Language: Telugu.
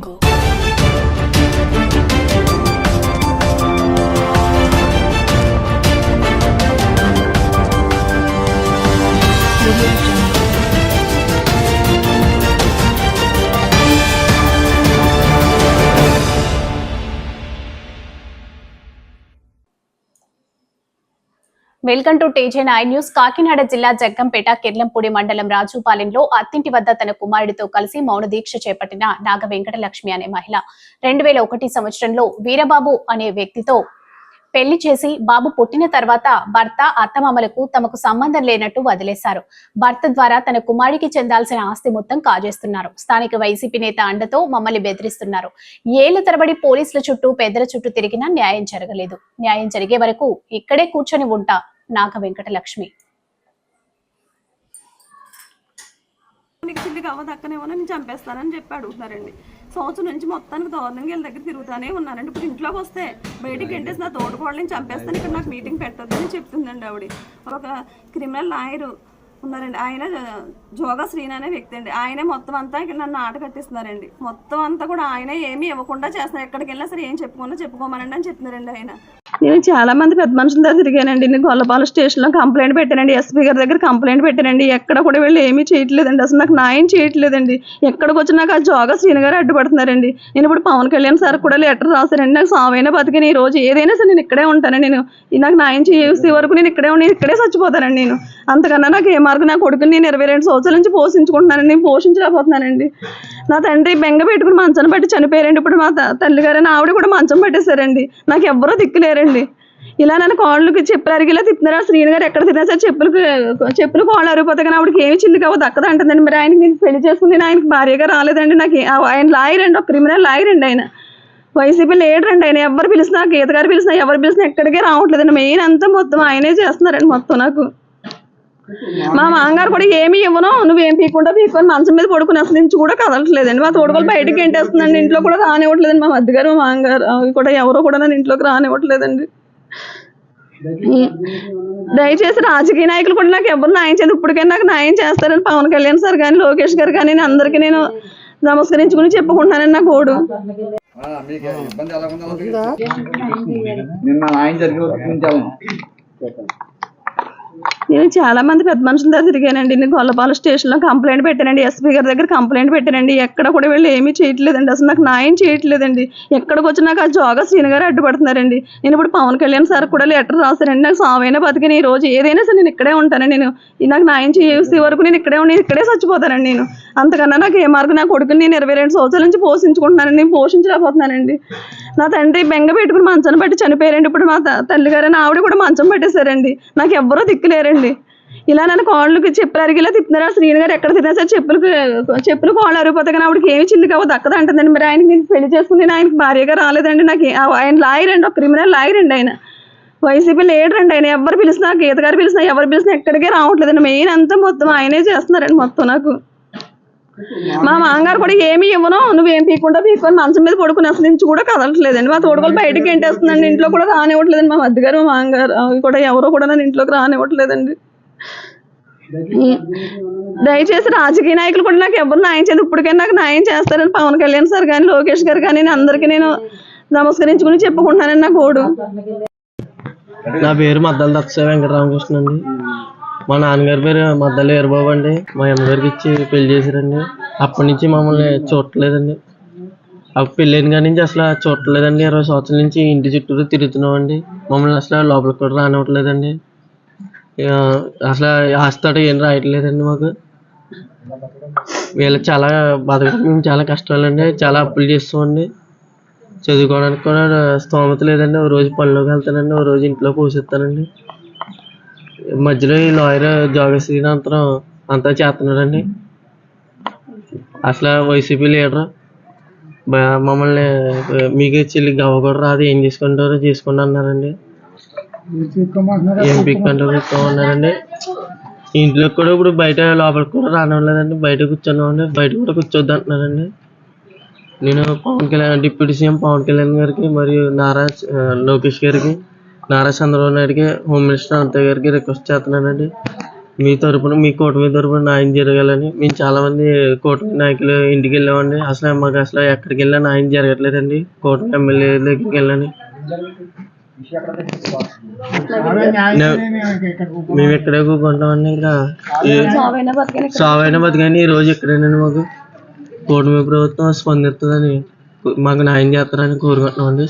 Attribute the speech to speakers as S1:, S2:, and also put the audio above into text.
S1: jungle. Welcome to TJ nine news Kakinada జిల్లా జగ్గంపేట కిర్లంపూడి మండలం రాజుపాలెంలో అత్తింటి వద్ద తన కుమారుడితో కలిసి మౌన దీక్ష చేపట్టిన నాగ వెంకటలక్ష్మి అనే మహిళ. రెండు వేల ఒకటి సంవత్సరంలో వీరబాబు అనే వ్యక్తితో పెళ్ళి చేసి బాబు పుట్టిన తర్వాత భర్త అత్తమామలకు తమకు సంబంధం లేనట్టు వదిలేశారు. భర్త ద్వారా తన కుమారుడికి చెందాల్సిన ఆస్తి మొత్తం కాజేస్తున్నారు. స్థానిక వైసీపీ నేత అండతో మమ్మల్ని బెదిరిస్తున్నారు. ఏళ్ళ తరబడి పోలీసుల చుట్టూ పెద్దల చుట్టూ తిరిగినా న్యాయం జరగలేదు. న్యాయం జరిగే వరకు ఇక్కడే కూర్చొని ఉంటా నాగ వెంకటలక్ష్మి.
S2: అక్కనేమో నేను చంపేస్తానని చెప్పి అడుగుతున్నారండి. సంవత్సరం నుంచి మొత్తానికి దారుణంగా వీళ్ళ దగ్గర తిరుగుతానే ఉన్నానండి. ఇప్పుడు ఇంట్లోకి వస్తే బయటికి ఎంటేసి నా తోడుకోవాలని చంపేస్తాను ఇక్కడ నాకు మీటింగ్ పెట్టొద్దని చెప్తుందండి ఆవిడ. ఒక క్రిమినల్ లాయర్ ఉన్నారండి. ఆయన జోగా శ్రీని అనే వ్యక్తి అండి. ఆయనే మొత్తం అంతా ఇక్కడ నన్ను ఆట కట్టిస్తున్నారండి. మొత్తం అంతా కూడా ఆయనే ఏమీ ఇవ్వకుండా చేస్తున్నారు. ఎక్కడికి వెళ్ళినా సరే ఏం చెప్పుకున్నా చెప్పుకోమనండి అని చెప్తున్నారండి ఆయన.
S3: నేను చాలా మంది పెద్ద మనుషుల దగ్గర తిరిగానండి. నేను గొల్లపాలెం స్టేషన్లో కంప్లైంట్ పెట్టానండి. ఎస్పీ గారి దగ్గర కంప్లైంట్ పెట్టానండి. ఎక్కడ కూడా వెళ్ళి ఏమీ చేయట్లేదండి. అసలు నాకు న్యాయం చేయట్లేదండి. ఎక్కడికి వచ్చి నాకు ఆ జోగా శ్రీని గారు అడ్డుపడుతున్నారండి. నేను ఇప్పుడు పవన్ కళ్యాణ్ సార్ కూడా లెటర్ రాశానండి. నాకు సావైన బతికిన ఈ రోజు ఏదైనా సరే నేను ఇక్కడే ఉంటానండి. నేను నాకు న్యాయం చేసే వరకు నేను ఇక్కడే ఉండి ఇక్కడే చచ్చిపోతానండి నేను. అంతకన్నా నాకు ఏ మార్గం నా కొడుకుని నేను ఇరవై రెండు సంవత్సరాల నుంచి పోషించుకుంటున్నానండి. నేను పోషించలేకపోతున్నానండి. నా తండ్రి బెంగ పెట్టుకుని మంచం పట్టి చనిపోయారండి. ఇప్పుడు మా తల్లి గారని ఆవిడ కూడా మంచం పట్టేశారండి. నాకు ఎవ్వరూ దిక్కులేరండి ఇలా నన్ను కాళ్ళకి చెప్పులు అరిగిలా తిప్పినారు ఆ శ్రీని గారు ఎక్కడ తిన్నా సరే చెప్పులు చెప్పులు కాళ్ళు అరిగిపోతాయి కానీ ఆవిడకి ఏమి చిల్లు కావు దక్కదు అంటుందండి మరి ఆయనకి నేను పెళ్ళి చేసుకుని ఆయనకి భార్యగా రాలేదండి. నాకు ఆయన లాయర్ అండి ఒక క్రిమినల్ లాయర్ అండి ఆయన. వైసీపీ లీడర్ అండి ఆయన. ఎవరు పిలిచినా గీత గారు పిలిచినా ఎవరు పిలిచినా ఎక్కడికే రావట్లేదండి. మెయిన్ అంతా మొత్తం ఆయనే చేస్తున్నారండి మొత్తం నాకు. మా మామగారు కూడా ఏమి ఇవ్వను. నువ్వు ఏం పీకుండా పీక్కొని మంచం మీద పడుకుని అసలు నుంచి కూడా కదలట్లేదండి. మా తోడుకోలు బయటకి ఏంటేస్తుందండి? ఇంట్లో కూడా రానివ్వట్లేదండి. మా మధ్య గారు మా మామగారు అవి కూడా ఎవరో కూడా నన్ను ఇంట్లోకి రానివ్వట్లేదండి. దయచేసి రాజకీయ నాయకులు కూడా నాకు ఎవరు న్యాయం చేయదు ఇప్పటికైనా నాకు న్యాయం చేస్తారని పవన్ కళ్యాణ్ సార్ కానీ లోకేష్ గారు కానీ నేను అందరికీ నేను నమస్కరించుకుని చెప్పుకుంటున్నానని నా కోడు
S4: నిన్న ఆయన జరిగి
S3: నేను చాలా మంది పెద్ద మనుషుల దగ్గర తిరిగానండి. నేను గొల్లపాలెం స్టేషన్లో కంప్లైంట్ పెట్టానండి. ఎస్పీ గారి దగ్గర కంప్లైంట్ పెట్టానండి. ఎక్కడ కూడా వెళ్ళి ఏమీ చేయట్లేదండి. అసలు నాకు న్యాయం చేయట్లేదండి. ఎక్కడికి వచ్చినాక ఆ జోగా శ్రీని గారు అడ్డుపడుతున్నారండి. నేను ఇప్పుడు పవన్ కళ్యాణ్ సార్ కూడా లెటర్ రాశానండి. నాకు సావైనా బతికిన ఈ రోజు ఏదైనా సరే నేను ఇక్కడే ఉంటానండి. నేను నాకు న్యాయం చేసే వరకు నేను ఇక్కడే ఉండి ఇక్కడే చచ్చిపోతానండి నేను. అంతకన్నా నాకు ఏ మార్గం నా కొడుకుని నేను ఇరవై రెండు సంవత్సరాల నుంచి పోషించుకుంటున్నానండి. నేను పోషించలేకపోతున్నానండి. నా తండ్రి బెంగ పెట్టుకుని మంచం పట్టి చనిపోయారండి. ఇప్పుడు మా తల్లి గారని ఆవిడ కూడా మంచం పట్టేశారండి. నాకు ఎవ్వరూ దిక్కులేరండి. ఇలా నన్ను కాళ్ళకి చెప్పులు అరిగేలా తిప్పుతున్నారు శ్రీని గారు ఎక్కడ తిన్నా సరే చెప్పులు చెప్పులు కాళ్ళు అరిగిపోతే కానీ ఆవిడకి ఏమి చిల్లి కావు దక్కదు అంటుందండి. మరి ఆయనకి నేను పెళ్ళి చేసుకుని ఆయన ఆయనకి భార్యగా రాలేదండి. నాకు ఆయన లాయర్ అండి ఒక క్రిమినల్ లాయర్ అండి ఆయన. వైసీపీ లీడర్ అండి ఆయన. ఎవరు పిలిచినా గీత గారు పిలిచినా ఎవరు పిలిచినా ఎక్కడికే రావట్లేదండి. మెయిన్ అంతా మొత్తం ఆయనే చేస్తున్నారండి మొత్తం నాకు. మా మామగారు కూడా ఏమి ఇవ్వను. నువ్వు ఏం పీకుండా పీక్కొని మంచం మీద పడుకుని అసలు నుంచి కూడా కదలట్లేదండి. మా తోడుకోలు బయటకి ఎంటేస్తుందండి. ఇంట్లో కూడా రానివ్వట్లేదండి. మా మధ్య గారు మా మామగారు అవి కూడా ఎవరో కూడా నన్ను ఇంట్లోకి రానివ్వట్లేదండి. దయచేసి రాజకీయ నాయకులు కూడా నాకు ఎవరు న్యాయం చేయదు ఇప్పటికైనా నాకు న్యాయం చేస్తారని పవన్ కళ్యాణ్ సార్ కానీ లోకేష్ గారు కానీ నేను అందరికీ నేను నమస్కరించుకుని చెప్పుకుంటున్నానండి నా కోడు
S5: నా పేరు మద్దల దక్ష వెంకటరామకృష్ణ అండి మా నాన్నగారి పేరు మద్దల వీరబాబు అండి. మా అమ్మగారికి ఇచ్చి పెళ్ళి చేశారండి. అప్పటి నుంచి మమ్మల్ని చూడట్లేదండి. అప్పుడు పెళ్ళైన కాడి నుంచి అసలు చూడట్లేదండి. ఇరవై సంవత్సరాల నుంచి ఇంటి చుట్టూరు తిరుగుతున్నామండి. మమ్మల్ని అసలు లోపలికి కూడా రానివ్వట్లేదండి. అసలు ఆస్తాడు ఏం రాయట్లేదండి మాకు. వీళ్ళకి చాలా బతకడం మేము చాలా కష్టాలండి. చాలా అప్పులు చేస్తామండి. చదువుకోవడానికి కూడా స్తోమత లేదండి. ఓ రోజు పనిలోకి వెళ్తానండి. ఓ రోజు ఇంట్లో పోషిస్తానండి మధ్యలో ఈ లాయర్ జోగ శ్రీనాథం అంతా చేస్తున్నాడండి. అసలు వైసీపీ లీడర్ మమ్మల్ని మీకు చెల్లి గవ్వ కూడా రాదు ఏం చేసుకుంటారో చేసుకోండి అన్నారండి. ఏం పిక్కంటారో పిక్కమన్నారండి ఇంట్లో కూడా ఇప్పుడు బయట లోపలికి కూడా రానివ్వలేదండి. బయట కూర్చున్నామండి బయట కూడా కూర్చోద్దు అంటున్నారండి. నేను పవన్ కళ్యాణ్ డిప్యూటీ సీఎం పవన్ కళ్యాణ్ గారికి మరియు నారా లోకేష్ గారికి నారా చంద్రబాబు నాయుడుకి హోమ్ మినిస్టర్ అనంత గారికి రిక్వెస్ట్ చేస్తున్నానండి. మీ తరపున మీ కూటమి తరపున న్యాయం జరగాలని. మేము చాలా మంది కూటమి నాయకులు ఇంటికి వెళ్ళామండి. అసలు మాకు అసలు ఎక్కడికి వెళ్ళా న్యాయం జరగట్లేదండి. కూటమి ఎమ్మెల్యే దగ్గరికి వెళ్ళని మేము ఇక్కడే కూకుంటామండి ఇంకా. సావైనా బతికని ఈ రోజు ఇక్కడేనండి మాకు? కూటమి ప్రభుత్వం స్పందిస్తుందని మాకు న్యాయం చేస్తారని కోరుకుంటున్నామండి.